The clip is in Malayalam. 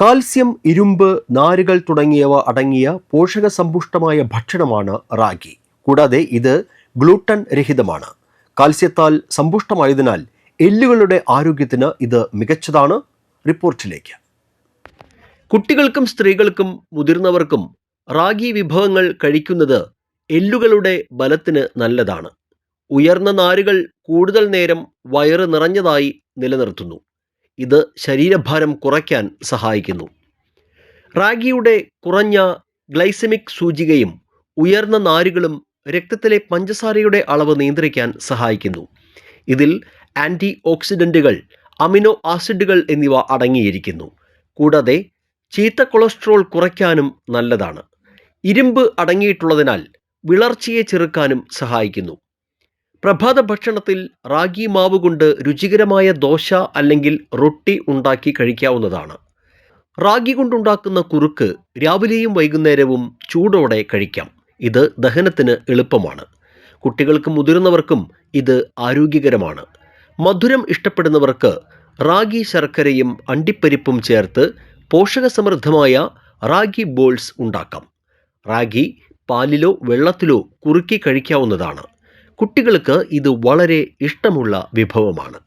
കാൽസ്യം ഇരുമ്പ് നാരുകൾ തുടങ്ങിയവ അടങ്ങിയ പോഷക സമ്പുഷ്ടമായ ഭക്ഷണമാണ് റാഗി. കൂടാതെ ഇത് ഗ്ലൂട്ടൻ രഹിതമാണ് കാൽസ്യത്താൽ സമ്പുഷ്ടമായതിനാൽ എല്ലുകളുടെ ആരോഗ്യത്തിന് ഇത് മികച്ചതാണ്. റിപ്പോർട്ടിലേക്ക്. കുട്ടികൾക്കും സ്ത്രീകൾക്കും മുതിർന്നവർക്കും റാഗി വിഭവങ്ങൾ കഴിക്കുന്നത് എല്ലുകളുടെ ബലത്തിന് നല്ലതാണ്. ഉയർന്ന നാരുകൾ കൂടുതൽ നേരം വയറ് നിറഞ്ഞതായി നിലനിർത്തുന്നു. ഇത് ശരീരഭാരം കുറയ്ക്കാൻ സഹായിക്കുന്നു. റാഗിയുടെ കുറഞ്ഞ ഗ്ലൈസമിക് സൂചികയും ഉയർന്ന നാരുകളും രക്തത്തിലെ പഞ്ചസാരയുടെ അളവ് നിയന്ത്രിക്കാൻ സഹായിക്കുന്നു. ഇതിൽ ആന്റി ഓക്സിഡന്റുകൾ അമിനോ ആസിഡുകൾ എന്നിവ അടങ്ങിയിരിക്കുന്നു. കൂടാതെ ചീത്ത കൊളസ്ട്രോൾ കുറയ്ക്കാനും നല്ലതാണ്. ഇരുമ്പ് അടങ്ങിയിട്ടുള്ളതിനാൽ വിളർച്ചയെ ചെറുക്കാനും സഹായിക്കുന്നു. പ്രഭാത ഭക്ഷണത്തിൽ റാഗി മാവ് കൊണ്ട് രുചികരമായ ദോശ അല്ലെങ്കിൽ റൊട്ടി ഉണ്ടാക്കി കഴിക്കാവുന്നതാണ്. റാഗി കൊണ്ടുണ്ടാക്കുന്ന കുറുക്ക് രാവിലെയും വൈകുന്നേരവും ചൂടോടെ കഴിക്കാം. ഇത് ദഹനത്തിന് എളുപ്പമാണ്. കുട്ടികൾക്കും മുതിർന്നവർക്കും ഇത് ആരോഗ്യകരമാണ്. മധുരം ഇഷ്ടപ്പെടുന്നവർക്ക് റാഗി ശർക്കരയും അണ്ടിപ്പരിപ്പും ചേർത്ത് പോഷകസമൃദ്ധമായ റാഗി ബോൾസ് ഉണ്ടാക്കാം. റാഗി പാലിലോ വെള്ളത്തിലോ കുറുക്കി കഴിക്കാവുന്നതാണ്. കുട്ടികൾക്ക് ഇത് വളരെ ഇഷ്ടമുള്ള വിഭവമാണ്.